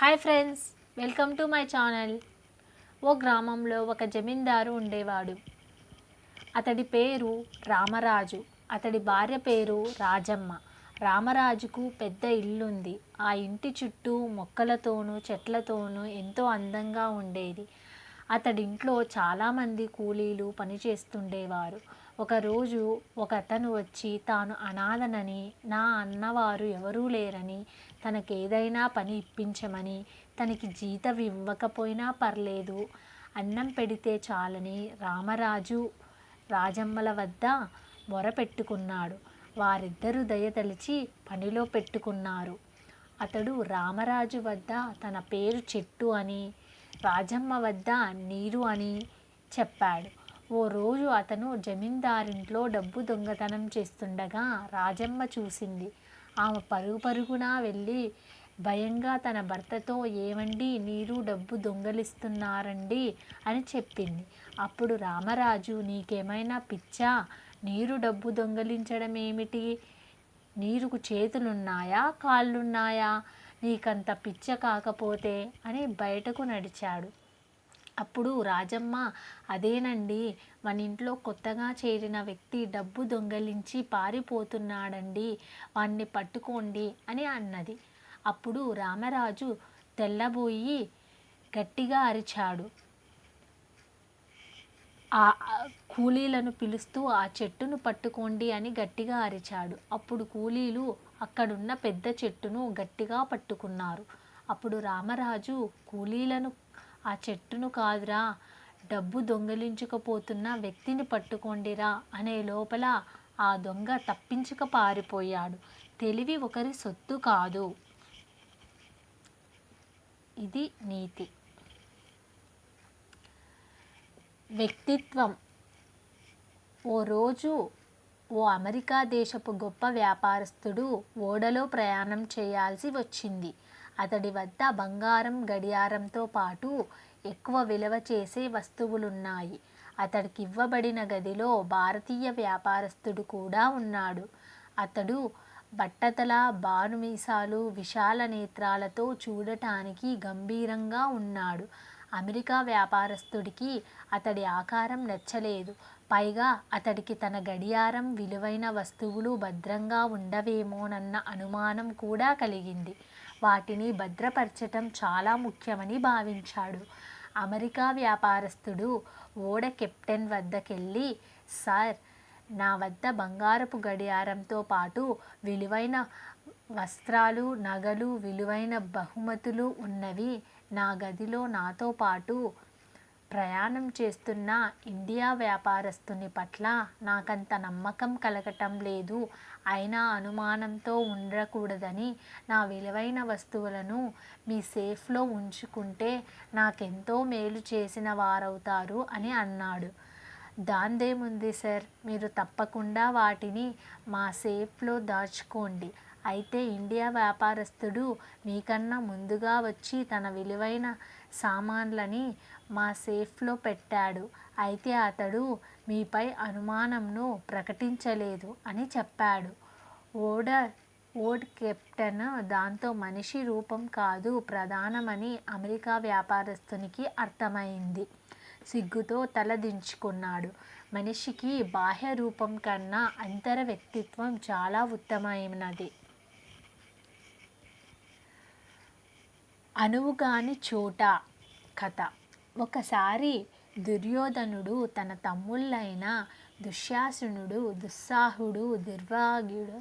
Hi friends welcome to my channel. ఓ గ్రామంలో ఒక జమీందారు ఉండేవాడు. అతడి పేరు రామరాజు అతడి భార్య పేరు రాజమ్మ. రామరాజుకు పెద్ద ఇల్లుంది. ఆ ఇంటి చుట్టూ మొక్కలతోనూ చెట్లతోనూ ఎంతో అందంగా ఉండేది. అతడింట్లో చాలామంది కూలీలు పనిచేస్తుండేవారు. ఒకరోజు ఒకతను వచ్చి తాను అనాథనని నా అన్నవారు ఎవరూ లేరని తనకేదైనా పని ఇప్పించమని తనకి జీతం ఇవ్వకపోయినా పర్లేదు అన్నం పెడితే చాలని రామరాజు రాజమ్మల వద్ద మొరపెట్టుకున్నాడు వారిద్దరూ దయతలిచి పనిలో పెట్టుకున్నారు. అతడు రామరాజు వద్ద తన పేరు చెట్టు అని రాజమ్మ వద్ద నీరు అని చెప్పాడు. ఓ రోజు అతను జమీందారింట్లో డబ్బు దొంగతనం చేస్తుండగా రాజమ్మ చూసింది. ఆమె పరుగు పరుగున వెళ్ళి భయంగా తన భర్తతో ఏమండి నీరు డబ్బు దొంగలిస్తున్నారండి అని చెప్పింది. అప్పుడు రామరాజు నీకేమైనా పిచ్చా? నీరు డబ్బు దొంగలించడం ఏమిటి నీరుకు చేతులున్నాయా? కాళ్ళున్నాయా? నీకంత పిచ్చ కాకపోతే అని బయటకు నడిచాడు. అప్పుడు రాజమ్మ అదేనండి మన ఇంట్లో కొత్తగా చేరిన వ్యక్తి డబ్బు దొంగలించి పారిపోతున్నాడండి వాణ్ణి పట్టుకోండి అని అన్నది. అప్పుడు రామరాజు తెల్లబోయి గట్టిగా అరిచాడు. ఆ కూలీలను పిలుస్తూ ఆ చెట్టును పట్టుకోండి అని గట్టిగా అరిచాడు. అప్పుడు కూలీలు అక్కడున్న పెద్ద చెట్టును గట్టిగా పట్టుకున్నారు. అప్పుడు రామరాజు కూలీలను ఆ చెట్టును కాదురా డబ్బు దొంగలించుకపోతున్న వ్యక్తిని పట్టుకోండిరా అనే లోపల ఆ దొంగ తప్పించుక పారిపోయాడు. తెలివి ఒకరి సొత్తు కాదు. ఇది నీతి. వ్యక్తిత్వం. ఓ రోజు ఓ అమెరికా దేశపు గొప్ప వ్యాపారస్తుడు ఓడలో ప్రయాణం చేయాల్సి వచ్చింది. అతడి వద్ద బంగారం గడియారంతో పాటు ఎక్కువ విలువ చేసే వస్తువులున్నాయి. అతడికి ఇవ్వబడిన గదిలో భారతీయ వ్యాపారస్తుడు కూడా ఉన్నాడు. అతడు బట్టతల బానుమీసాలు విశాల నేత్రాలతో చూడటానికి గంభీరంగా ఉన్నాడు. అమెరికా వ్యాపారస్తుడికి అతడి ఆకారం నచ్చలేదు. పైగా అతడికి తన గడియారం విలువైన వస్తువులు భద్రంగా ఉండవేమోనన్న అనుమానం కూడా కలిగింది. వాటిని భద్రపరచటం చాలా ముఖ్యమని భావించాడు. అమెరికా వ్యాపారస్తుడు ఓడ కెప్టెన్ వద్దకెళ్ళి సార్ నా వద్ద బంగారపు గడియారంతో పాటు విలువైన వస్త్రాలు నగలు విలువైన బహుమతులు ఉన్నవి నా గదిలో నాతో పాటు ప్రయాణం చేస్తున్న ఇండియా వ్యాపారస్తుని పట్ల నాకంత నమ్మకం కలగటం లేదు. అయినా అనుమానంతో ఉండకూడదని నా విలువైన వస్తువులను మీ సేఫ్లో ఉంచుకుంటే నాకెంతో మేలు చేసిన వారవుతారు అని అన్నాడు. దాందేముంది సార్? మీరు తప్పకుండా వాటిని మా సేఫ్లో దాచుకోండి. అయితే ఇండియా వ్యాపారస్తుడు మీకన్నా ముందుగా వచ్చి తన విలువైన సామాన్లని మా సేఫ్లో పెట్టాడు. అయితే అతడు మీపై అనుమానంను ప్రకటించలేదు అని చెప్పాడు. ఓడర్ ఓడ్ కెప్టెన్ దాంతో మనిషి రూపం కాదు ప్రధానమని అమెరికా వ్యాపారస్తునికి అర్థమైంది. సిగ్గుతో తలదించుకున్నాడు మనిషికి బాహ్య రూపం కన్నా అంతర వ్యక్తిత్వం చాలా ఉత్తమమైనది. అనువుగాని చోట కథ. ఒకసారి దుర్యోధనుడు తన తమ్ముళ్ళైన దుశ్శాసనుడు దుస్సాహుడు దుర్వాగ్యుడు